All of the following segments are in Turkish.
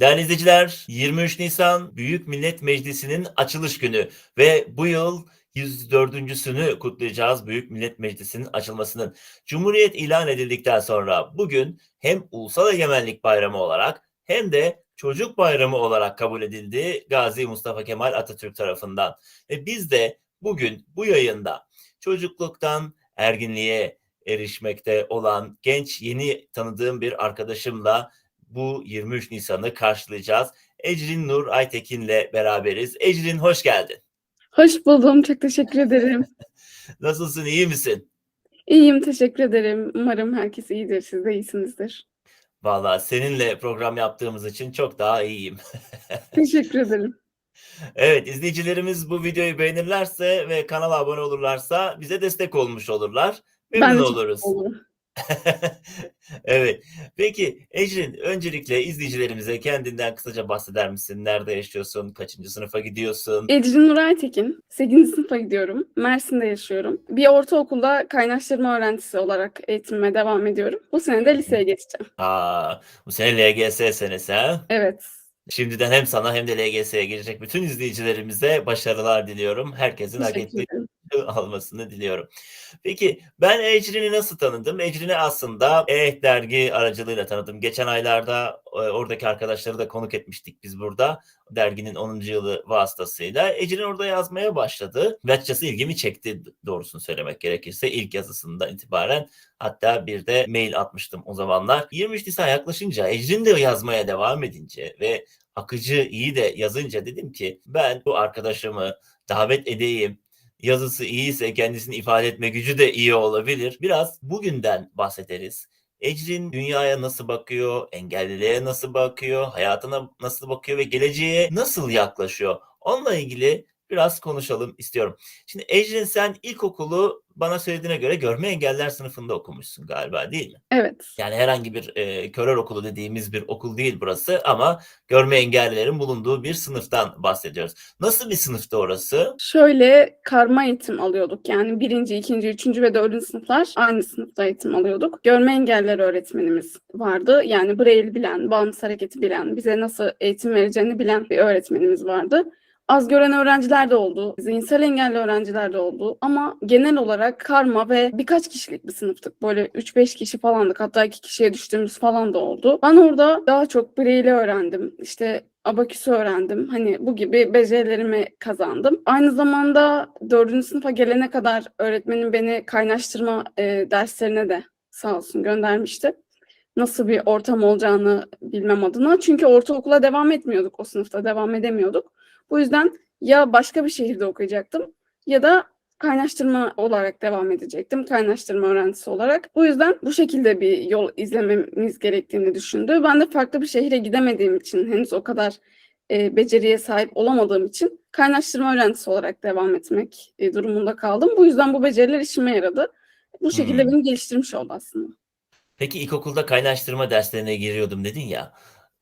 Değerli izleyiciler, 23 Nisan Büyük Millet Meclisi'nin açılış günü ve bu yıl 104.sünü kutlayacağız Büyük Millet Meclisi'nin açılmasının. Cumhuriyet ilan edildikten sonra bugün hem Ulusal Egemenlik Bayramı olarak hem de Çocuk Bayramı olarak kabul edildi Gazi Mustafa Kemal Atatürk tarafından. Ve biz de bugün bu yayında çocukluktan erginliğe erişmekte olan genç yeni tanıdığım bir arkadaşımla bu 23 Nisan'ı karşılayacağız. Ecrin Nur Aytekin'le beraberiz. Ecrin hoş geldin. Hoş buldum. Çok teşekkür ederim. Nasılsın, iyi misin? İyiyim, teşekkür ederim. Umarım herkes iyidir. Siz de iyisinizdir. Vallahi seninle program yaptığımız için çok daha iyiyim. Teşekkür ederim. Evet, izleyicilerimiz bu videoyu beğenirlerse ve kanala abone olurlarsa bize destek olmuş olurlar. Ben Memnun de çok oluruz. olurum. Evet. Peki Ecrin, öncelikle izleyicilerimize kendinden kısaca bahseder misin? Nerede yaşıyorsun? Kaçıncı sınıfa gidiyorsun? Ecrin Nuray Tekin. 8. sınıfa gidiyorum. Mersin'de yaşıyorum. Bir ortaokulda kaynaştırma öğrencisi olarak eğitimime devam ediyorum. Bu sene de liseye geçeceğim. Aa, bu sene LGS senesi ha? Evet. Şimdiden hem sana hem de LGS'ye girecek bütün izleyicilerimize başarılar diliyorum. Herkesin hak ettiği. almasını diliyorum. Peki ben Ecrin'i nasıl tanıdım? Ecrin'i aslında Eh dergi aracılığıyla tanıdım. Geçen aylarda e, oradaki arkadaşları da konuk etmiştik biz burada. Derginin 10. yılı vasıtasıyla. Ecrin orada yazmaya başladı. Ve açıkçası ilgimi çekti doğrusunu söylemek gerekirse. ilk yazısından itibaren hatta bir de mail atmıştım o zamanlar. 23 Nisan yaklaşınca Ecrin de yazmaya devam edince ve akıcı iyi de yazınca dedim ki ben bu arkadaşımı davet edeyim yazısı iyiyse kendisini ifade etme gücü de iyi olabilir. Biraz bugünden bahsederiz. Ecrin dünyaya nasıl bakıyor, engelliliğe nasıl bakıyor, hayatına nasıl bakıyor ve geleceğe nasıl yaklaşıyor? Onunla ilgili biraz konuşalım istiyorum. Şimdi Ecrin sen ilkokulu bana söylediğine göre görme engeller sınıfında okumuşsun galiba değil mi? Evet. Yani herhangi bir e, körler okulu dediğimiz bir okul değil burası ama görme engellilerin bulunduğu bir sınıftan bahsediyoruz. Nasıl bir sınıfta orası? Şöyle karma eğitim alıyorduk. Yani birinci, ikinci, üçüncü ve dördüncü sınıflar aynı sınıfta eğitim alıyorduk. Görme engelleri öğretmenimiz vardı. Yani Braille bilen, bağımsız hareketi bilen, bize nasıl eğitim vereceğini bilen bir öğretmenimiz vardı. Az gören öğrenciler de oldu, zihinsel engelli öğrenciler de oldu ama genel olarak karma ve birkaç kişilik bir sınıftık. Böyle 3-5 kişi falandık hatta 2 kişiye düştüğümüz falan da oldu. Ben orada daha çok Braille'i öğrendim. İşte abaküsü öğrendim. Hani bu gibi becerilerimi kazandım. Aynı zamanda dördüncü sınıfa gelene kadar öğretmenim beni kaynaştırma e, derslerine de sağ olsun göndermişti. Nasıl bir ortam olacağını bilmem adına. Çünkü ortaokula devam etmiyorduk o sınıfta, devam edemiyorduk. Bu yüzden ya başka bir şehirde okuyacaktım ya da kaynaştırma olarak devam edecektim. Kaynaştırma öğrencisi olarak. Bu yüzden bu şekilde bir yol izlememiz gerektiğini düşündü. Ben de farklı bir şehire gidemediğim için henüz o kadar e, beceriye sahip olamadığım için kaynaştırma öğrencisi olarak devam etmek e, durumunda kaldım. Bu yüzden bu beceriler işime yaradı. Bu şekilde Hmm. beni geliştirmiş oldu aslında. Peki ilkokulda kaynaştırma derslerine giriyordum dedin ya.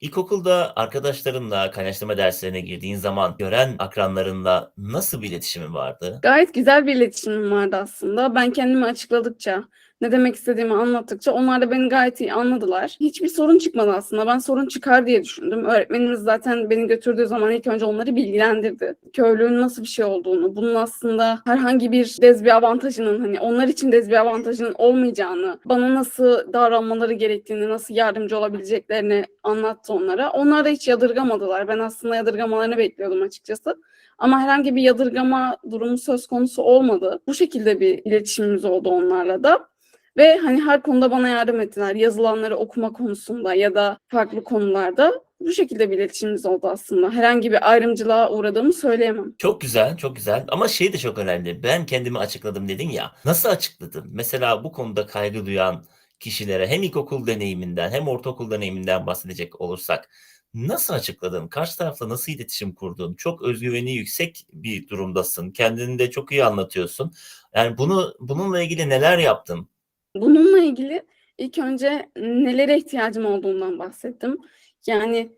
İlkokulda arkadaşlarınla kaynaştırma derslerine girdiğin zaman gören akranlarınla nasıl bir iletişimin vardı? Gayet güzel bir iletişimim vardı aslında. Ben kendimi açıkladıkça, ne demek istediğimi anlattıkça onlar da beni gayet iyi anladılar. Hiçbir sorun çıkmadı aslında. Ben sorun çıkar diye düşündüm. Öğretmenimiz zaten beni götürdüğü zaman ilk önce onları bilgilendirdi. Köylüğün nasıl bir şey olduğunu, bunun aslında herhangi bir dezavantajının hani onlar için dezavantajının olmayacağını, bana nasıl davranmaları gerektiğini, nasıl yardımcı olabileceklerini anlattı onlara. Onlar da hiç yadırgamadılar. Ben aslında yadırgamalarını bekliyordum açıkçası. Ama herhangi bir yadırgama durumu söz konusu olmadı. Bu şekilde bir iletişimimiz oldu onlarla da. Ve hani her konuda bana yardım ettiler. Yazılanları okuma konusunda ya da farklı konularda. Bu şekilde bir iletişimimiz oldu aslında. Herhangi bir ayrımcılığa uğradığımı söyleyemem. Çok güzel, çok güzel. Ama şey de çok önemli. Ben kendimi açıkladım dedin ya. Nasıl açıkladın? Mesela bu konuda kaygı duyan kişilere hem ilkokul deneyiminden hem ortaokul deneyiminden bahsedecek olursak nasıl açıkladın? Karşı tarafla nasıl iletişim kurdun? Çok özgüveni yüksek bir durumdasın. Kendini de çok iyi anlatıyorsun. Yani bunu bununla ilgili neler yaptın? Bununla ilgili ilk önce nelere ihtiyacım olduğundan bahsettim. Yani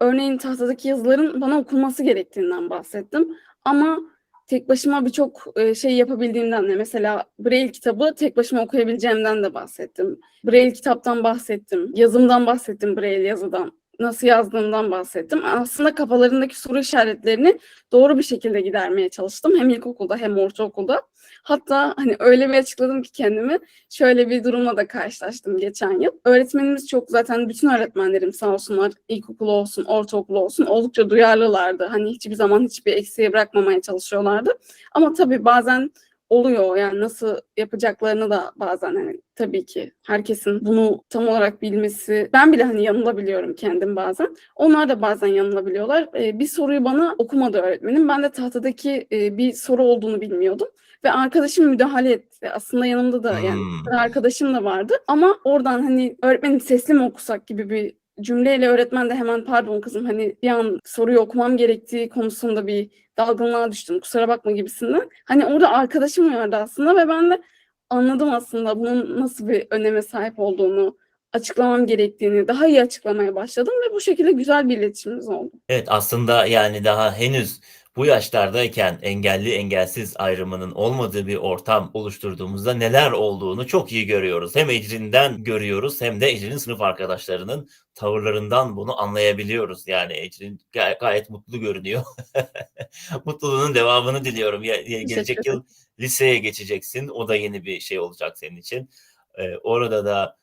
örneğin tahtadaki yazıların bana okunması gerektiğinden bahsettim. Ama tek başıma birçok e, şey yapabildiğimden de mesela Braille kitabı tek başıma okuyabileceğimden de bahsettim. Braille kitaptan bahsettim. Yazımdan bahsettim Braille yazıdan. Nasıl yazdığımdan bahsettim. Aslında kafalarındaki soru işaretlerini doğru bir şekilde gidermeye çalıştım. Hem ilkokulda hem ortaokulda. Hatta hani öyle bir açıkladım ki kendimi. Şöyle bir durumla da karşılaştım geçen yıl. Öğretmenimiz çok zaten bütün öğretmenlerim sağ olsunlar ilkokulu olsun, ortaokulu olsun oldukça duyarlılardı. Hani hiçbir zaman hiçbir eksiğe bırakmamaya çalışıyorlardı. Ama tabii bazen oluyor. Yani nasıl yapacaklarını da bazen hani tabii ki herkesin bunu tam olarak bilmesi ben bile hani yanılabiliyorum kendim bazen. Onlar da bazen yanılabiliyorlar. Ee, bir soruyu bana okumadı öğretmenim. Ben de tahtadaki e, bir soru olduğunu bilmiyordum ve arkadaşım müdahale etti. Aslında yanımda da yani Hmm. arkadaşım da vardı ama oradan hani öğretmenim sesli mi okusak gibi bir cümleyle öğretmen de hemen pardon kızım hani bir an soruyu okumam gerektiği konusunda bir dalgınlığa düştüm kusura bakma gibisinden. Hani orada arkadaşım vardı aslında ve ben de anladım aslında bunun nasıl bir öneme sahip olduğunu, açıklamam gerektiğini daha iyi açıklamaya başladım ve bu şekilde güzel bir iletişimimiz oldu. Evet aslında yani daha henüz bu yaşlardayken engelli engelsiz ayrımının olmadığı bir ortam oluşturduğumuzda neler olduğunu çok iyi görüyoruz. Hem Ecrin'den görüyoruz hem de Ecrin'in sınıf arkadaşlarının tavırlarından bunu anlayabiliyoruz. Yani Ecrin gay- gayet mutlu görünüyor. Mutluluğunun devamını diliyorum. Ya- Gelecek yıl liseye geçeceksin. O da yeni bir şey olacak senin için. Ee, orada da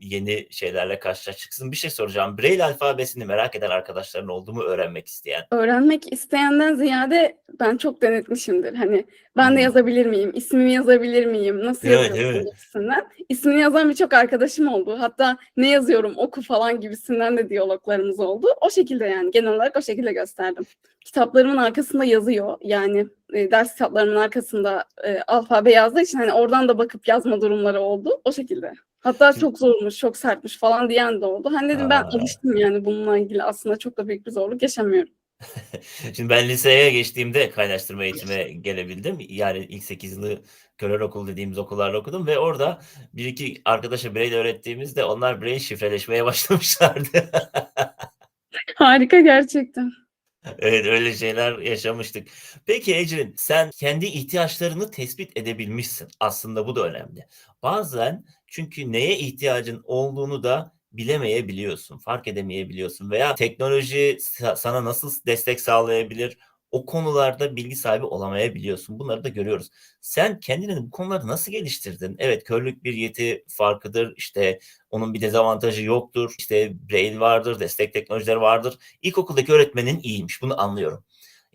yeni şeylerle karşılaşacaksın. Bir şey soracağım. Braille alfabesini merak eden arkadaşların oldu mu öğrenmek isteyen? Öğrenmek isteyenden ziyade ben çok denetmişimdir. Hani ben de Hmm. yazabilir miyim? İsmimi yazabilir miyim? Nasıl Evet, yazıyorsun evet. gibisinden. İsmini yazan birçok arkadaşım oldu. Hatta ne yazıyorum oku falan gibisinden de diyaloglarımız oldu. O şekilde yani genel olarak o şekilde gösterdim. Kitaplarımın arkasında yazıyor. Yani e, ders kitaplarımın arkasında e, alfabe yazdığı için hani oradan da bakıp yazma durumları oldu. O şekilde. Hatta çok zormuş, çok sertmiş falan diyen de oldu. Hani dedim ben Aa. alıştım yani bununla ilgili aslında çok da büyük bir zorluk yaşamıyorum. Şimdi ben liseye geçtiğimde kaynaştırma eğitime gelebildim. Yani ilk 8 yılı Köler Okulu dediğimiz okullarda okudum ve orada bir iki arkadaşa Braille öğrettiğimizde onlar Braille şifreleşmeye başlamışlardı. Harika gerçekten. Evet öyle şeyler yaşamıştık. Peki Ecrin sen kendi ihtiyaçlarını tespit edebilmişsin. Aslında bu da önemli. Bazen çünkü neye ihtiyacın olduğunu da bilemeyebiliyorsun, fark edemeyebiliyorsun veya teknoloji sa- sana nasıl destek sağlayabilir o konularda bilgi sahibi olamayabiliyorsun. Bunları da görüyoruz. Sen kendini bu konularda nasıl geliştirdin? Evet körlük bir yeti farkıdır. İşte onun bir dezavantajı yoktur. İşte braille vardır, destek teknolojileri vardır. İlkokuldaki öğretmenin iyiymiş. Bunu anlıyorum.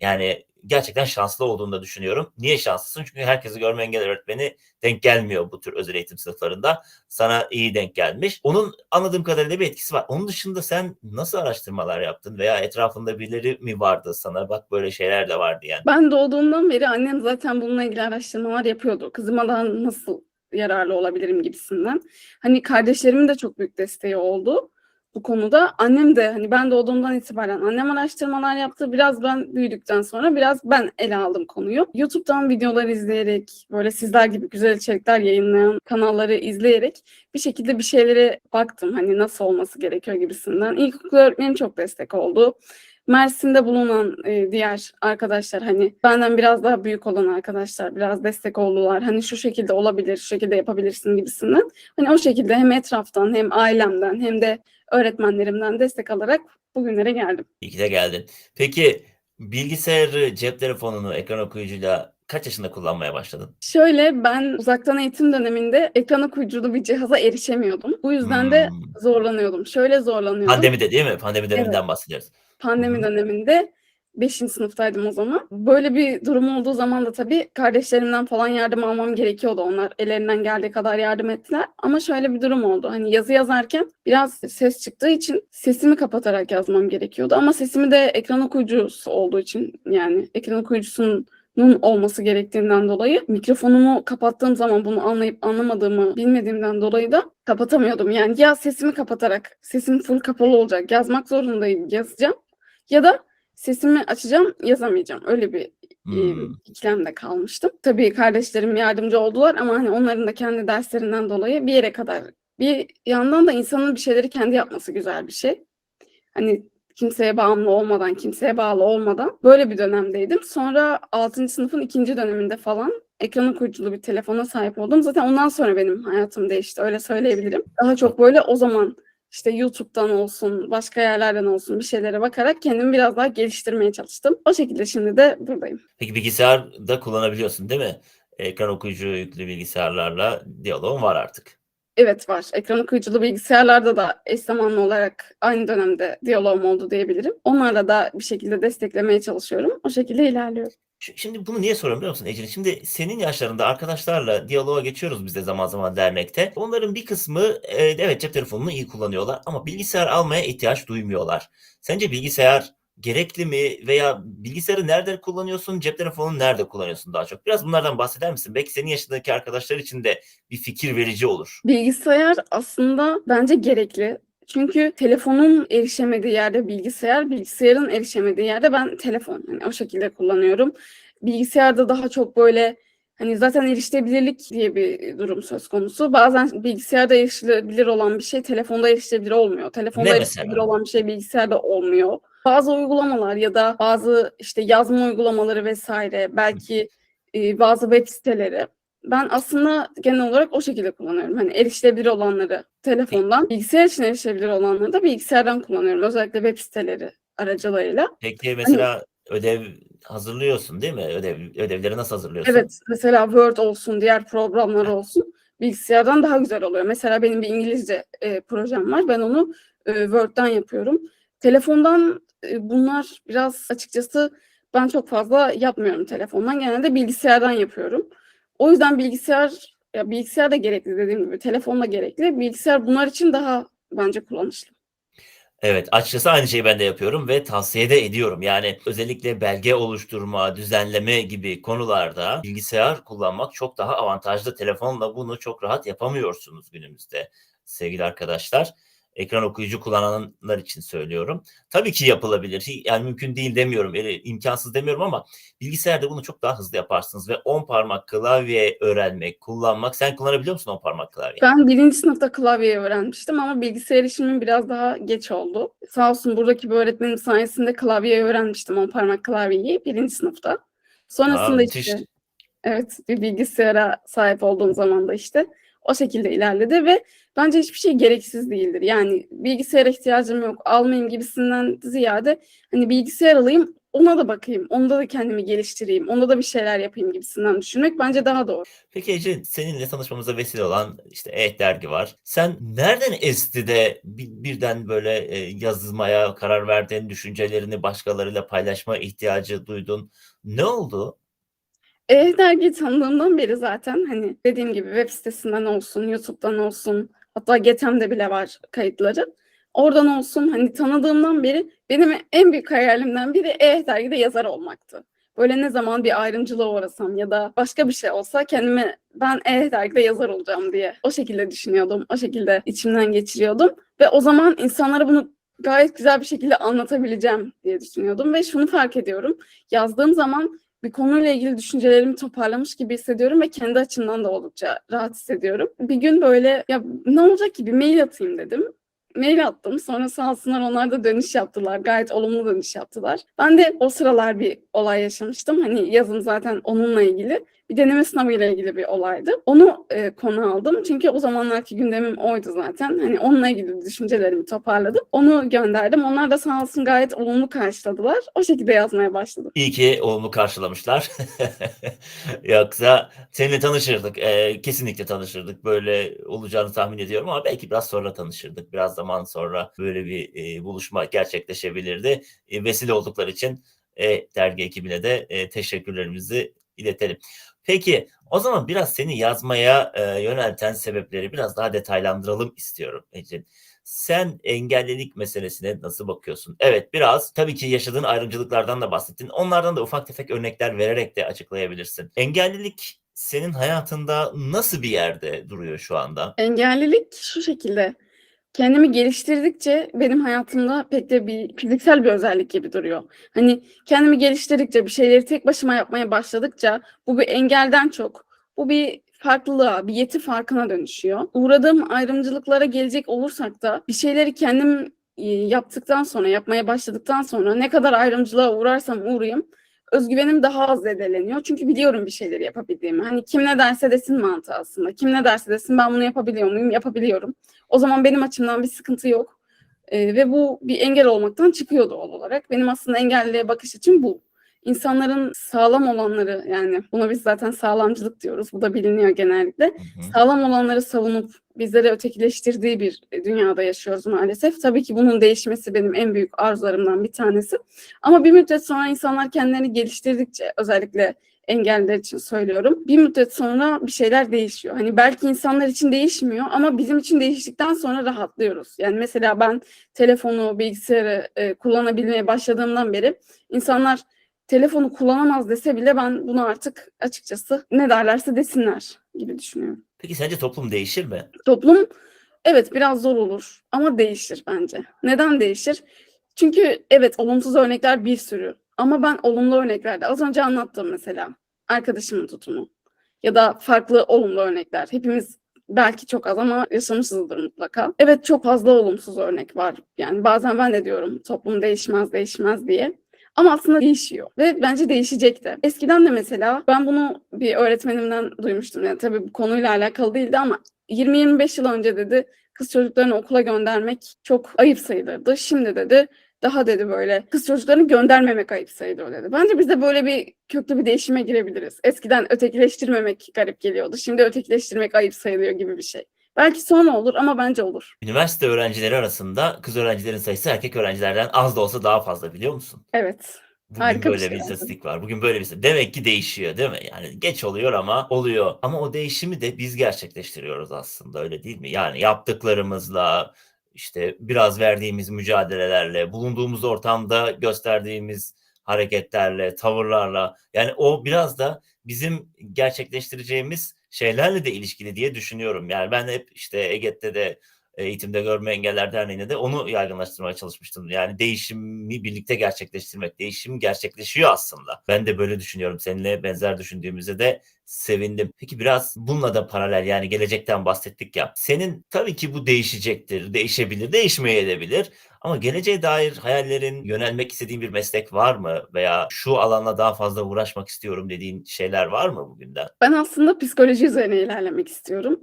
Yani gerçekten şanslı olduğunu da düşünüyorum. Niye şanslısın? Çünkü herkesi görme engel öğretmeni denk gelmiyor bu tür özel eğitim sınıflarında. Sana iyi denk gelmiş. Onun anladığım kadarıyla bir etkisi var. Onun dışında sen nasıl araştırmalar yaptın veya etrafında birileri mi vardı sana bak böyle şeyler de var diyen? Ben doğduğumdan beri annem zaten bununla ilgili araştırmalar yapıyordu. Kızıma daha nasıl yararlı olabilirim gibisinden. Hani kardeşlerimin de çok büyük desteği oldu bu konuda. Annem de hani ben doğduğumdan itibaren annem araştırmalar yaptı. Biraz ben büyüdükten sonra biraz ben ele aldım konuyu. YouTube'dan videolar izleyerek böyle sizler gibi güzel içerikler yayınlayan kanalları izleyerek bir şekilde bir şeylere baktım. Hani nasıl olması gerekiyor gibisinden. İlkokul öğretmenim çok destek oldu. Mersin'de bulunan e, diğer arkadaşlar hani benden biraz daha büyük olan arkadaşlar biraz destek oldular. Hani şu şekilde olabilir, şu şekilde yapabilirsin gibisinden. Hani o şekilde hem etraftan hem ailemden hem de öğretmenlerimden destek alarak bugünlere geldim. İyi ki de geldin. Peki bilgisayarı, cep telefonunu, ekran okuyucuyla kaç yaşında kullanmaya başladın? Şöyle ben uzaktan eğitim döneminde ekran okuyuculu bir cihaza erişemiyordum. Bu yüzden de Hmm. zorlanıyordum. Şöyle zorlanıyordum. Pandemide değil mi? Pandemi döneminden bahsediyoruz. Pandemi hı. döneminde 5. sınıftaydım o zaman. Böyle bir durum olduğu zaman da tabii kardeşlerimden falan yardım almam gerekiyordu. Onlar ellerinden geldiği kadar yardım ettiler. Ama şöyle bir durum oldu. Hani yazı yazarken biraz ses çıktığı için sesimi kapatarak yazmam gerekiyordu. Ama sesimi de ekran okuyucusu olduğu için yani ekran okuyucusunun olması gerektiğinden dolayı mikrofonumu kapattığım zaman bunu anlayıp anlamadığımı bilmediğimden dolayı da kapatamıyordum. Yani ya sesimi kapatarak sesim full kapalı olacak yazmak zorundayım yazacağım ya da sesimi açacağım yazamayacağım. Öyle bir e, Hmm. ikilemde kalmıştım. Tabii kardeşlerim yardımcı oldular ama hani onların da kendi derslerinden dolayı bir yere kadar. Bir yandan da insanın bir şeyleri kendi yapması güzel bir şey. Hani kimseye bağımlı olmadan, kimseye bağlı olmadan böyle bir dönemdeydim. Sonra 6. sınıfın ikinci döneminde falan ekran okuyuculu bir telefona sahip oldum. Zaten ondan sonra benim hayatım değişti. Öyle söyleyebilirim. Daha çok böyle o zaman işte YouTube'dan olsun, başka yerlerden olsun bir şeylere bakarak kendimi biraz daha geliştirmeye çalıştım. O şekilde şimdi de buradayım. Peki bilgisayar da kullanabiliyorsun değil mi? Ekran okuyucu yüklü bilgisayarlarla diyaloğun var artık. Evet var. Ekran okuyuculu bilgisayarlarda da eş zamanlı olarak aynı dönemde diyalogum oldu diyebilirim. Onlarla da bir şekilde desteklemeye çalışıyorum. O şekilde ilerliyorum. Şimdi bunu niye soruyorum biliyor musun Ecrin? Şimdi senin yaşlarında arkadaşlarla diyaloğa geçiyoruz biz de zaman zaman dernekte. Onların bir kısmı e, evet cep telefonunu iyi kullanıyorlar ama bilgisayar almaya ihtiyaç duymuyorlar. Sence bilgisayar gerekli mi veya bilgisayarı nerede kullanıyorsun, cep telefonunu nerede kullanıyorsun daha çok? Biraz bunlardan bahseder misin? Belki senin yaşındaki arkadaşlar için de bir fikir verici olur. Bilgisayar aslında bence gerekli. Çünkü telefonun erişemediği yerde bilgisayar, bilgisayarın erişemediği yerde ben telefon. Hani o şekilde kullanıyorum. Bilgisayarda daha çok böyle hani zaten erişilebilirlik diye bir durum söz konusu. Bazen bilgisayarda erişilebilir olan bir şey telefonda erişilebilir olmuyor. Telefonda Ne erişilebilir mesela? olan bir şey bilgisayarda olmuyor. Bazı uygulamalar ya da bazı işte yazma uygulamaları vesaire belki e, bazı web siteleri ben aslında genel olarak o şekilde kullanıyorum. Hani erişilebilir olanları telefondan, bilgisayar için erişilebilir olanları da bilgisayardan kullanıyorum. Özellikle web siteleri aracılığıyla. Peki mesela ödev hazırlıyorsun değil mi? Ödev ödevleri nasıl hazırlıyorsun? Evet, mesela Word olsun, diğer programlar olsun bilgisayardan daha güzel oluyor. Mesela benim bir İngilizce e, projem var. Ben onu e, Word'dan yapıyorum. Telefondan e, bunlar biraz açıkçası ben çok fazla yapmıyorum telefondan. Genelde bilgisayardan yapıyorum. O yüzden bilgisayar ya bilgisayar da gerekli dediğim gibi, telefon da gerekli. Bilgisayar bunlar için daha bence kullanışlı. Evet, açıkçası aynı şeyi ben de yapıyorum ve tavsiye de ediyorum. Yani özellikle belge oluşturma, düzenleme gibi konularda bilgisayar kullanmak çok daha avantajlı. Telefonla bunu çok rahat yapamıyorsunuz günümüzde sevgili arkadaşlar. Ekran okuyucu kullananlar için söylüyorum. Tabii ki yapılabilir. Yani mümkün değil demiyorum, imkansız demiyorum ama bilgisayarda bunu çok daha hızlı yaparsınız ve 10 parmak klavye öğrenmek, kullanmak. Sen kullanabiliyor musun 10 parmak klavye? Ben birinci sınıfta klavyeyi öğrenmiştim ama bilgisayar işimin biraz daha geç oldu. Sağ olsun buradaki bir öğretmenim sayesinde klavyeyi öğrenmiştim, on parmak klavyeyi birinci sınıfta. Sonrasında Aa, işte evet bir bilgisayara sahip olduğum zaman da işte o şekilde ilerledi ve bence hiçbir şey gereksiz değildir. Yani bilgisayara ihtiyacım yok, almayayım gibisinden ziyade hani bilgisayar alayım, ona da bakayım, onda da kendimi geliştireyim, onda da bir şeyler yapayım gibisinden düşünmek bence daha doğru. Peki Ece, seninle tanışmamıza vesile olan işte Evet Dergi var. Sen nereden esti de bir- birden böyle e, yazmaya karar verdin, düşüncelerini başkalarıyla paylaşma ihtiyacı duydun? Ne oldu? E dergiyi tanıdığımdan beri zaten hani dediğim gibi web sitesinden olsun, YouTube'dan olsun, hatta Getem'de bile var kayıtları. Oradan olsun hani tanıdığımdan beri benim en büyük hayalimden biri E dergide yazar olmaktı. Böyle ne zaman bir ayrımcılığa uğrasam ya da başka bir şey olsa kendime ben E dergide yazar olacağım diye o şekilde düşünüyordum. O şekilde içimden geçiriyordum. Ve o zaman insanlara bunu gayet güzel bir şekilde anlatabileceğim diye düşünüyordum. Ve şunu fark ediyorum. Yazdığım zaman bir konuyla ilgili düşüncelerimi toparlamış gibi hissediyorum ve kendi açımdan da oldukça rahat hissediyorum. Bir gün böyle ya ne olacak ki bir mail atayım dedim. Mail attım. Sonra sağ olsunlar onlar da dönüş yaptılar. Gayet olumlu dönüş yaptılar. Ben de o sıralar bir olay yaşamıştım. Hani yazım zaten onunla ilgili. Bir deneme sınavıyla ilgili bir olaydı. Onu e, konu aldım. Çünkü o zamanlarki gündemim oydu zaten. Hani onunla ilgili düşüncelerimi toparladım. Onu gönderdim. Onlar da sağ olsun gayet olumlu karşıladılar. O şekilde yazmaya başladım. İyi ki olumlu karşılamışlar. Yoksa seninle tanışırdık. Ee, kesinlikle tanışırdık. Böyle olacağını tahmin ediyorum ama belki biraz sonra tanışırdık. Biraz zaman sonra böyle bir e, buluşma gerçekleşebilirdi. E, vesile oldukları için e, dergi ekibine de e, teşekkürlerimizi iletelim. Peki o zaman biraz seni yazmaya e, yönelten sebepleri biraz daha detaylandıralım istiyorum Ecin. Sen engellilik meselesine nasıl bakıyorsun? Evet biraz tabii ki yaşadığın ayrımcılıklardan da bahsettin. Onlardan da ufak tefek örnekler vererek de açıklayabilirsin. Engellilik senin hayatında nasıl bir yerde duruyor şu anda? Engellilik şu şekilde. Kendimi geliştirdikçe benim hayatımda pek de bir fiziksel bir özellik gibi duruyor. Hani kendimi geliştirdikçe bir şeyleri tek başıma yapmaya başladıkça bu bir engelden çok bu bir farklılığa, bir yeti farkına dönüşüyor. Uğradığım ayrımcılıklara gelecek olursak da bir şeyleri kendim yaptıktan sonra, yapmaya başladıktan sonra ne kadar ayrımcılığa uğrarsam uğrayayım özgüvenim daha az zedeleniyor. Çünkü biliyorum bir şeyleri yapabildiğimi. Hani kim ne derse desin mantığı aslında. Kim ne derse desin ben bunu yapabiliyor muyum? Yapabiliyorum. O zaman benim açımdan bir sıkıntı yok. Ee, ve bu bir engel olmaktan çıkıyor doğal olarak. Benim aslında engelliye bakış açım bu. İnsanların sağlam olanları yani buna biz zaten sağlamcılık diyoruz. Bu da biliniyor genellikle. Hı hı. Sağlam olanları savunup bizleri ötekileştirdiği bir dünyada yaşıyoruz maalesef. Tabii ki bunun değişmesi benim en büyük arzularımdan bir tanesi. Ama bir müddet sonra insanlar kendilerini geliştirdikçe özellikle engelliler için söylüyorum. Bir müddet sonra bir şeyler değişiyor. Hani belki insanlar için değişmiyor ama bizim için değiştikten sonra rahatlıyoruz. Yani mesela ben telefonu, bilgisayarı e, kullanabilmeye başladığımdan beri insanlar telefonu kullanamaz dese bile ben bunu artık açıkçası ne derlerse desinler gibi düşünüyorum. Peki sence toplum değişir mi? Toplum evet biraz zor olur ama değişir bence. Neden değişir? Çünkü evet olumsuz örnekler bir sürü ama ben olumlu örneklerde az önce anlattım mesela arkadaşımın tutumu ya da farklı olumlu örnekler. Hepimiz belki çok az ama yaşamışızdır mutlaka. Evet çok fazla olumsuz örnek var. Yani bazen ben de diyorum toplum değişmez değişmez diye. Ama aslında değişiyor ve bence değişecek de. Eskiden de mesela ben bunu bir öğretmenimden duymuştum. Yani tabii bu konuyla alakalı değildi ama 20-25 yıl önce dedi kız çocuklarını okula göndermek çok ayıp sayılırdı. Şimdi dedi daha dedi böyle kız çocuklarını göndermemek ayıp sayılıyor dedi. Bence biz de böyle bir köklü bir değişime girebiliriz. Eskiden ötekileştirmemek garip geliyordu. Şimdi ötekileştirmek ayıp sayılıyor gibi bir şey. Belki sonra olur ama bence olur. Üniversite öğrencileri arasında kız öğrencilerin sayısı erkek öğrencilerden az da olsa daha fazla biliyor musun? Evet. Bugün Harika bir böyle şey bir istatistik var. Bugün böyle bir şey. Demek ki değişiyor değil mi? Yani geç oluyor ama oluyor. Ama o değişimi de biz gerçekleştiriyoruz aslında öyle değil mi? Yani yaptıklarımızla işte biraz verdiğimiz mücadelelerle, bulunduğumuz ortamda gösterdiğimiz hareketlerle, tavırlarla yani o biraz da bizim gerçekleştireceğimiz şeylerle de ilişkili diye düşünüyorum. Yani ben hep işte EGET'te de Eğitimde Görme Engeller Derneği'nde de onu yaygınlaştırmaya çalışmıştım. Yani değişimi birlikte gerçekleştirmek. Değişim gerçekleşiyor aslında. Ben de böyle düşünüyorum. Seninle benzer düşündüğümüzde de sevindim. Peki biraz bununla da paralel yani gelecekten bahsettik ya. Senin tabii ki bu değişecektir, değişebilir, değişmeyebilir. Ama geleceğe dair hayallerin, yönelmek istediğin bir meslek var mı? Veya şu alanla daha fazla uğraşmak istiyorum dediğin şeyler var mı bugünden? Ben aslında psikoloji üzerine ilerlemek istiyorum.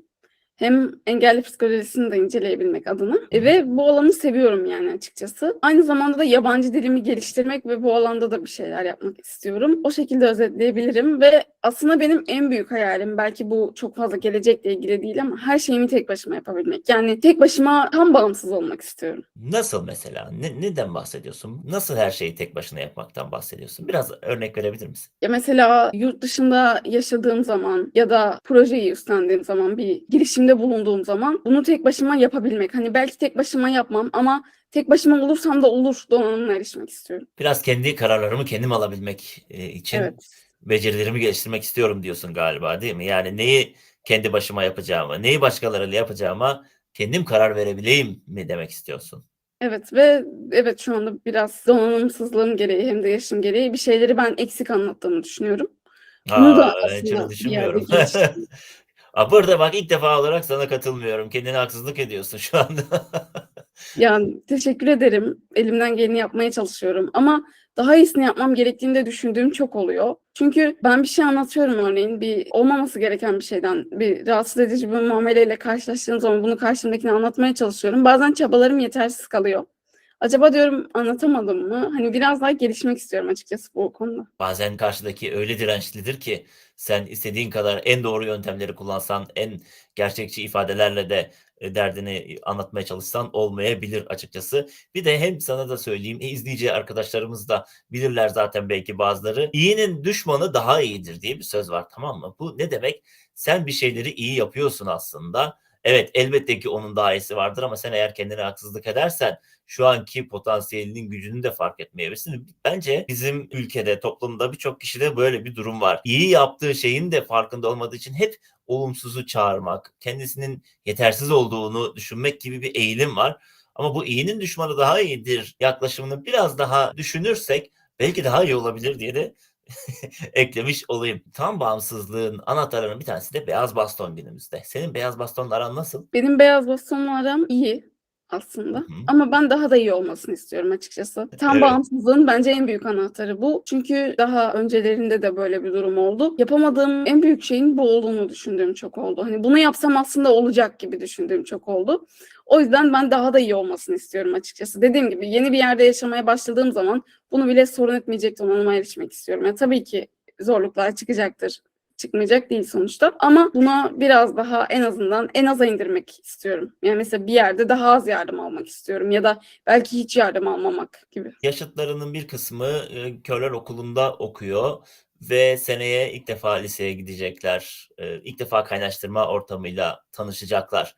Hem engelli psikolojisini de inceleyebilmek adına. E, ve bu alanı seviyorum yani açıkçası. Aynı zamanda da yabancı dilimi geliştirmek ve bu alanda da bir şeyler yapmak istiyorum. O şekilde özetleyebilirim ve aslında benim en büyük hayalim belki bu çok fazla gelecekle ilgili değil ama her şeyimi tek başıma yapabilmek. Yani tek başıma tam bağımsız olmak istiyorum. Nasıl mesela? Ne, neden bahsediyorsun? Nasıl her şeyi tek başına yapmaktan bahsediyorsun? Biraz örnek verebilir misin? Ya mesela yurt dışında yaşadığım zaman ya da projeyi üstlendiğim zaman bir girişimde bulunduğum zaman bunu tek başıma yapabilmek. Hani belki tek başıma yapmam ama tek başıma olursam da olur donanımına erişmek istiyorum. Biraz kendi kararlarımı kendim alabilmek e, için Evet. becerilerimi geliştirmek istiyorum diyorsun galiba değil mi? Yani neyi kendi başıma yapacağımı, neyi başkalarıyla yapacağıma kendim karar verebileyim mi demek istiyorsun? Evet ve evet şu anda biraz donanımsızlığım gereği hem de yaşım gereği bir şeyleri ben eksik anlattığımı düşünüyorum. Bunu da Aa, hiç aslında düşünmüyorum. Aa, burada bak ilk defa olarak sana katılmıyorum. Kendine haksızlık ediyorsun şu anda. Yani teşekkür ederim. Elimden geleni yapmaya çalışıyorum ama daha iyisini yapmam gerektiğini de düşündüğüm çok oluyor. Çünkü ben bir şey anlatıyorum örneğin bir olmaması gereken bir şeyden bir rahatsız edici bir muameleyle karşılaştığım zaman bunu karşımdakine anlatmaya çalışıyorum. Bazen çabalarım yetersiz kalıyor. Acaba diyorum anlatamadım mı? Hani biraz daha gelişmek istiyorum açıkçası bu konuda. Bazen karşıdaki öyle dirençlidir ki sen istediğin kadar en doğru yöntemleri kullansan, en gerçekçi ifadelerle de e, derdini anlatmaya çalışsan olmayabilir açıkçası. Bir de hem sana da söyleyeyim, e, izleyici arkadaşlarımız da bilirler zaten belki bazıları. İyinin düşmanı daha iyidir diye bir söz var tamam mı? Bu ne demek? Sen bir şeyleri iyi yapıyorsun aslında. Evet elbette ki onun daha iyisi vardır ama sen eğer kendine haksızlık edersen şu anki potansiyelinin gücünü de fark etmeyebilirsin. Bence bizim ülkede, toplumda birçok kişide böyle bir durum var. İyi yaptığı şeyin de farkında olmadığı için hep olumsuzu çağırmak, kendisinin yetersiz olduğunu düşünmek gibi bir eğilim var. Ama bu iyinin düşmanı daha iyidir yaklaşımını biraz daha düşünürsek belki daha iyi olabilir diye de eklemiş olayım. Tam bağımsızlığın anahtarlarının bir tanesi de beyaz baston günümüzde. Senin beyaz bastonla aran nasıl? Benim beyaz bastonla aram iyi aslında. Hı. Ama ben daha da iyi olmasını istiyorum açıkçası. Tam Evet. bağımsızlığın bence en büyük anahtarı bu. Çünkü daha öncelerinde de böyle bir durum oldu. Yapamadığım en büyük şeyin bu olduğunu düşündüğüm çok oldu. Hani bunu yapsam aslında olacak gibi düşündüğüm çok oldu. O yüzden ben daha da iyi olmasını istiyorum açıkçası. Dediğim gibi yeni bir yerde yaşamaya başladığım zaman bunu bile sorun etmeyecek donanıma erişmek istiyorum. Ya tabii ki zorluklar çıkacaktır çıkmayacak değil sonuçta. Ama buna biraz daha en azından en aza indirmek istiyorum. Yani mesela bir yerde daha az yardım almak istiyorum ya da belki hiç yardım almamak gibi. Yaşıtlarının bir kısmı e, Körler Okulu'nda okuyor ve seneye ilk defa liseye gidecekler. E, ilk defa kaynaştırma ortamıyla tanışacaklar.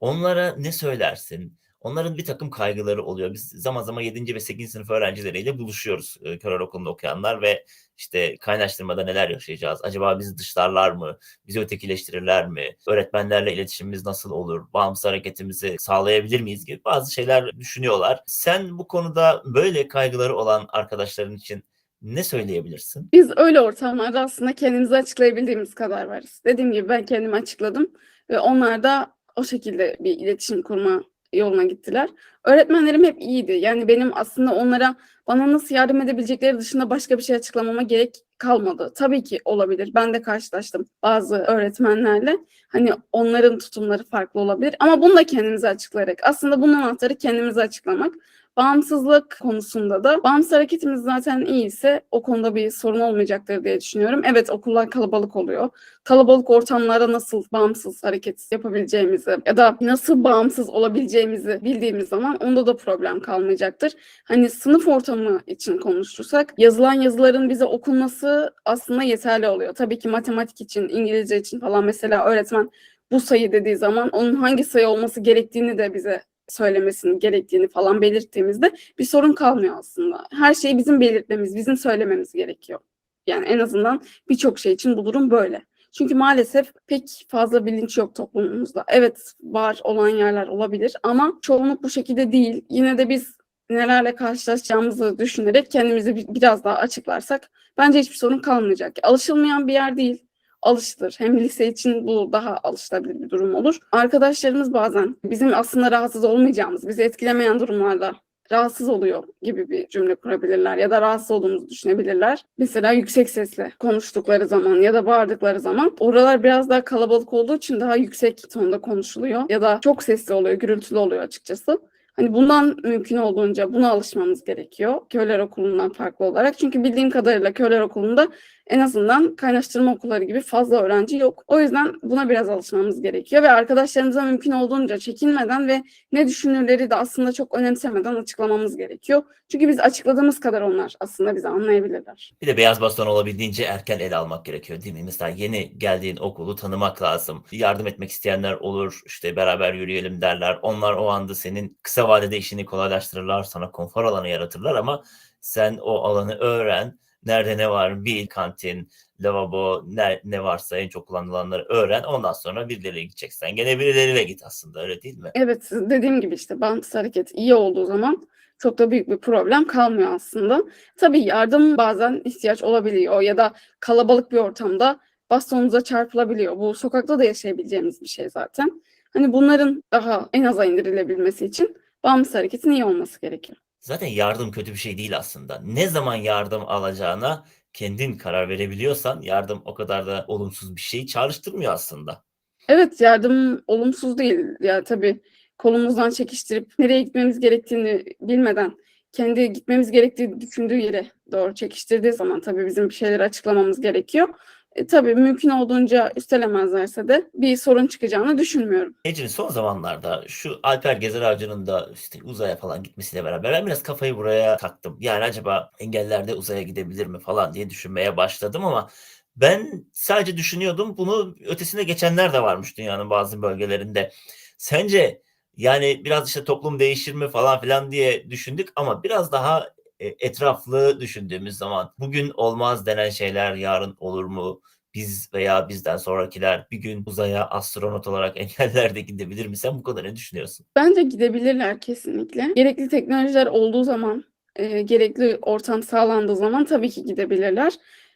Onlara ne söylersin? Onların bir takım kaygıları oluyor. Biz zaman zaman 7. ve 8. sınıf öğrencileriyle buluşuyoruz. E, Körler Okulu'nda okuyanlar ve işte kaynaştırmada neler yaşayacağız? Acaba bizi dışlarlar mı? Bizi ötekileştirirler mi? Öğretmenlerle iletişimimiz nasıl olur? Bağımsız hareketimizi sağlayabilir miyiz gibi bazı şeyler düşünüyorlar. Sen bu konuda böyle kaygıları olan arkadaşların için ne söyleyebilirsin? Biz öyle ortamlarda aslında kendimizi açıklayabildiğimiz kadar varız. Dediğim gibi ben kendimi açıkladım ve onlar da o şekilde bir iletişim kurma yoluna gittiler. Öğretmenlerim hep iyiydi. Yani benim aslında onlara bana nasıl yardım edebilecekleri dışında başka bir şey açıklamama gerek kalmadı. Tabii ki olabilir. Ben de karşılaştım bazı öğretmenlerle. Hani onların tutumları farklı olabilir ama bunu da kendimize açıklayarak. Aslında bunun anahtarı kendimize açıklamak. Bağımsızlık konusunda da bağımsız hareketimiz zaten iyiyse o konuda bir sorun olmayacaktır diye düşünüyorum. Evet okullar kalabalık oluyor. Kalabalık ortamlarda nasıl bağımsız hareket yapabileceğimizi ya da nasıl bağımsız olabileceğimizi bildiğimiz zaman onda da problem kalmayacaktır. Hani sınıf ortamı için konuşursak yazılan yazıların bize okunması aslında yeterli oluyor. Tabii ki matematik için, İngilizce için falan mesela öğretmen bu sayı dediği zaman onun hangi sayı olması gerektiğini de bize söylemesini gerektiğini falan belirttiğimizde bir sorun kalmıyor aslında. Her şeyi bizim belirtmemiz, bizim söylememiz gerekiyor. Yani en azından birçok şey için bu durum böyle. Çünkü maalesef pek fazla bilinç yok toplumumuzda. Evet var olan yerler olabilir ama çoğunluk bu şekilde değil. Yine de biz nelerle karşılaşacağımızı düşünerek kendimizi bir- biraz daha açıklarsak bence hiçbir sorun kalmayacak. Alışılmayan bir yer değil alışılır. Hem lise için bu daha alışılabilir bir durum olur. Arkadaşlarımız bazen bizim aslında rahatsız olmayacağımız, bizi etkilemeyen durumlarda rahatsız oluyor gibi bir cümle kurabilirler ya da rahatsız olduğumuzu düşünebilirler. Mesela yüksek sesle konuştukları zaman ya da bağırdıkları zaman oralar biraz daha kalabalık olduğu için daha yüksek tonda konuşuluyor ya da çok sesli oluyor, gürültülü oluyor açıkçası. Hani bundan mümkün olduğunca buna alışmamız gerekiyor. Köyler okulundan farklı olarak. Çünkü bildiğim kadarıyla köyler okulunda en azından kaynaştırma okulları gibi fazla öğrenci yok. O yüzden buna biraz alışmamız gerekiyor ve arkadaşlarımıza mümkün olduğunca çekinmeden ve ne düşünürleri de aslında çok önemsemeden açıklamamız gerekiyor. Çünkü biz açıkladığımız kadar onlar aslında bizi anlayabilirler. Bir de beyaz baston olabildiğince erken ele almak gerekiyor değil mi? Mesela yeni geldiğin okulu tanımak lazım. Yardım etmek isteyenler olur, işte beraber yürüyelim derler. Onlar o anda senin kısa vadede işini kolaylaştırırlar, sana konfor alanı yaratırlar ama sen o alanı öğren. Nerede ne var bil, kantin, lavabo, ne, ne varsa en çok kullanılanları öğren. Ondan sonra birileriyle gideceksen gene birileriyle git aslında öyle değil mi? Evet dediğim gibi işte bağımsız hareket iyi olduğu zaman çok da büyük bir problem kalmıyor aslında. Tabii yardım bazen ihtiyaç olabiliyor ya da kalabalık bir ortamda bastonunuza çarpılabiliyor. Bu sokakta da yaşayabileceğimiz bir şey zaten. Hani bunların daha en aza indirilebilmesi için bağımsız hareketin iyi olması gerekiyor. Zaten yardım kötü bir şey değil aslında. Ne zaman yardım alacağına kendin karar verebiliyorsan yardım o kadar da olumsuz bir şey çağrıştırmıyor aslında. Evet yardım olumsuz değil. Ya tabii kolumuzdan çekiştirip nereye gitmemiz gerektiğini bilmeden kendi gitmemiz gerektiği düşündüğü yere doğru çekiştirdiği zaman tabii bizim bir şeyleri açıklamamız gerekiyor. E, tabii mümkün olduğunca üstelemezlerse de bir sorun çıkacağını düşünmüyorum. Ecrin son zamanlarda şu Alper Gezer Avcı'nın da işte uzaya falan gitmesiyle beraber ben biraz kafayı buraya taktım. Yani acaba engeller de uzaya gidebilir mi falan diye düşünmeye başladım ama ben sadece düşünüyordum. Bunu ötesine geçenler de varmış dünyanın bazı bölgelerinde. Sence yani biraz işte toplum değişir mi falan filan diye düşündük ama biraz daha etraflı düşündüğümüz zaman bugün olmaz denen şeyler yarın olur mu? Biz veya bizden sonrakiler bir gün uzaya astronot olarak engeller de gidebilir mi? Sen bu konuda ne düşünüyorsun? Bence gidebilirler kesinlikle. Gerekli teknolojiler olduğu zaman, e, gerekli ortam sağlandığı zaman tabii ki gidebilirler.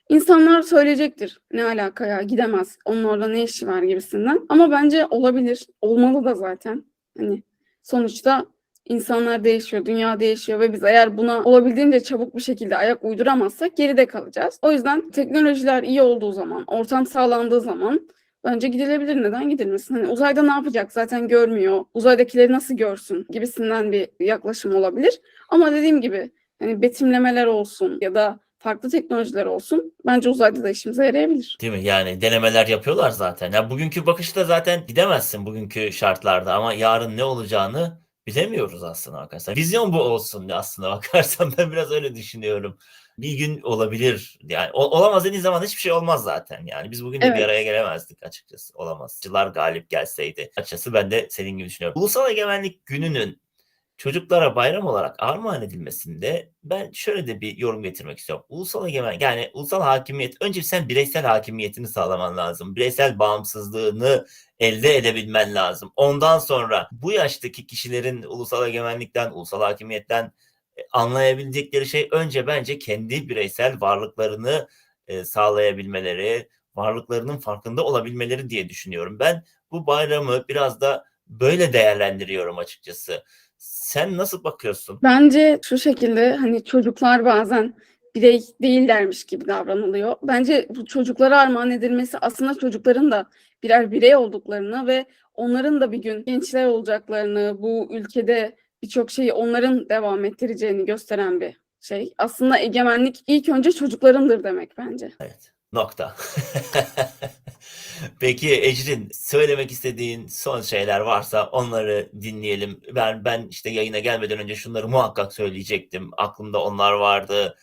İnsanlar söyleyecektir. Ne alaka ya gidemez. Onun orada ne işi var gibisinden. Ama bence olabilir. Olmalı da zaten. Hani sonuçta İnsanlar değişiyor, dünya değişiyor ve biz eğer buna olabildiğince çabuk bir şekilde ayak uyduramazsak geride kalacağız. O yüzden teknolojiler iyi olduğu zaman, ortam sağlandığı zaman bence gidilebilir. Neden gidilmesin? Hani uzayda ne yapacak? Zaten görmüyor. Uzaydakileri nasıl görsün? Gibisinden bir yaklaşım olabilir. Ama dediğim gibi hani betimlemeler olsun ya da farklı teknolojiler olsun bence uzayda da işimize yarayabilir. Değil mi? Yani denemeler yapıyorlar zaten. Ya bugünkü bakışta zaten gidemezsin bugünkü şartlarda ama yarın ne olacağını bilemiyoruz aslında bakarsan. Vizyon bu olsun aslında bakarsan ben biraz öyle düşünüyorum. Bir gün olabilir. Yani olamaz dediğin zaman hiçbir şey olmaz zaten. Yani biz bugün de bir Evet. araya gelemezdik açıkçası. Olamaz. Cılar galip gelseydi. Açıkçası ben de senin gibi düşünüyorum. Ulusal Egemenlik Günü'nün çocuklara bayram olarak armağan edilmesinde ben şöyle de bir yorum getirmek istiyorum. Ulusal egemen yani ulusal hakimiyet önce sen bireysel hakimiyetini sağlaman lazım. Bireysel bağımsızlığını elde edebilmen lazım. Ondan sonra bu yaştaki kişilerin ulusal egemenlikten, ulusal hakimiyetten e, anlayabilecekleri şey önce bence kendi bireysel varlıklarını e, sağlayabilmeleri, varlıklarının farkında olabilmeleri diye düşünüyorum. Ben bu bayramı biraz da böyle değerlendiriyorum açıkçası. Sen nasıl bakıyorsun? Bence şu şekilde hani çocuklar bazen birey değillermiş gibi davranılıyor. Bence bu çocuklara armağan edilmesi aslında çocukların da birer birey olduklarını ve onların da bir gün gençler olacaklarını, bu ülkede birçok şeyi onların devam ettireceğini gösteren bir şey. Aslında egemenlik ilk önce çocuklarındır demek bence. Evet. Nokta. Peki Ecrin söylemek istediğin son şeyler varsa onları dinleyelim. Ben ben işte yayına gelmeden önce şunları muhakkak söyleyecektim. Aklımda onlar vardı.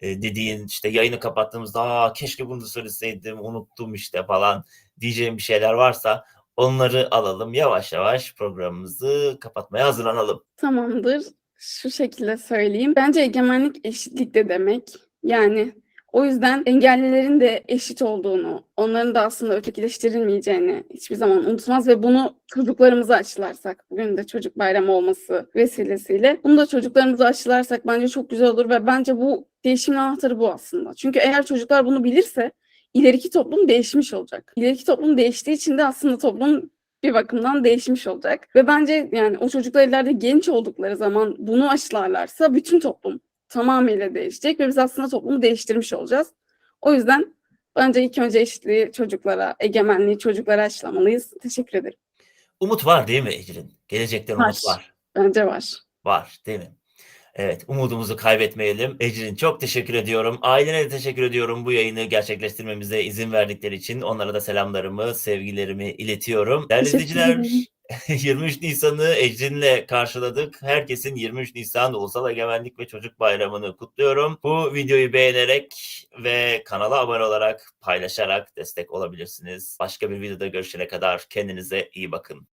E, dediğin işte yayını kapattığımızda Aa, keşke bunu söyleseydim unuttum işte falan diyeceğim bir şeyler varsa onları alalım. Yavaş yavaş programımızı kapatmaya hazırlanalım. Tamamdır. Şu şekilde söyleyeyim. Bence egemenlik eşitlik de demek. Yani o yüzden engellilerin de eşit olduğunu, onların da aslında ötekileştirilmeyeceğini hiçbir zaman unutmaz ve bunu çocuklarımıza aşılarsak, bugün de çocuk bayramı olması vesilesiyle bunu da çocuklarımıza aşılarsak bence çok güzel olur ve bence bu değişimin anahtarı bu aslında. Çünkü eğer çocuklar bunu bilirse ileriki toplum değişmiş olacak. İleriki toplum değiştiği için de aslında toplum bir bakımdan değişmiş olacak. Ve bence yani o çocuklar ileride genç oldukları zaman bunu aşılarlarsa bütün toplum tamamıyla değişecek ve biz aslında toplumu değiştirmiş olacağız. O yüzden bence ilk önce eşitliği çocuklara, egemenliği çocuklara aşılamalıyız. Teşekkür ederim. Umut var değil mi Ecrin? Gelecekten Var. umut var. Bence var. Var değil mi? Evet, umudumuzu kaybetmeyelim. Ecrin çok teşekkür ediyorum. Ailene de teşekkür ediyorum bu yayını gerçekleştirmemize izin verdikleri için. Onlara da selamlarımı, sevgilerimi iletiyorum. Değerli izleyiciler, ederim. 23 Nisan'ı Ecrin'le karşıladık. Herkesin 23 Nisan Ulusal Egemenlik ve Çocuk Bayramı'nı kutluyorum. Bu videoyu beğenerek ve kanala abone olarak paylaşarak destek olabilirsiniz. Başka bir videoda görüşene kadar kendinize iyi bakın.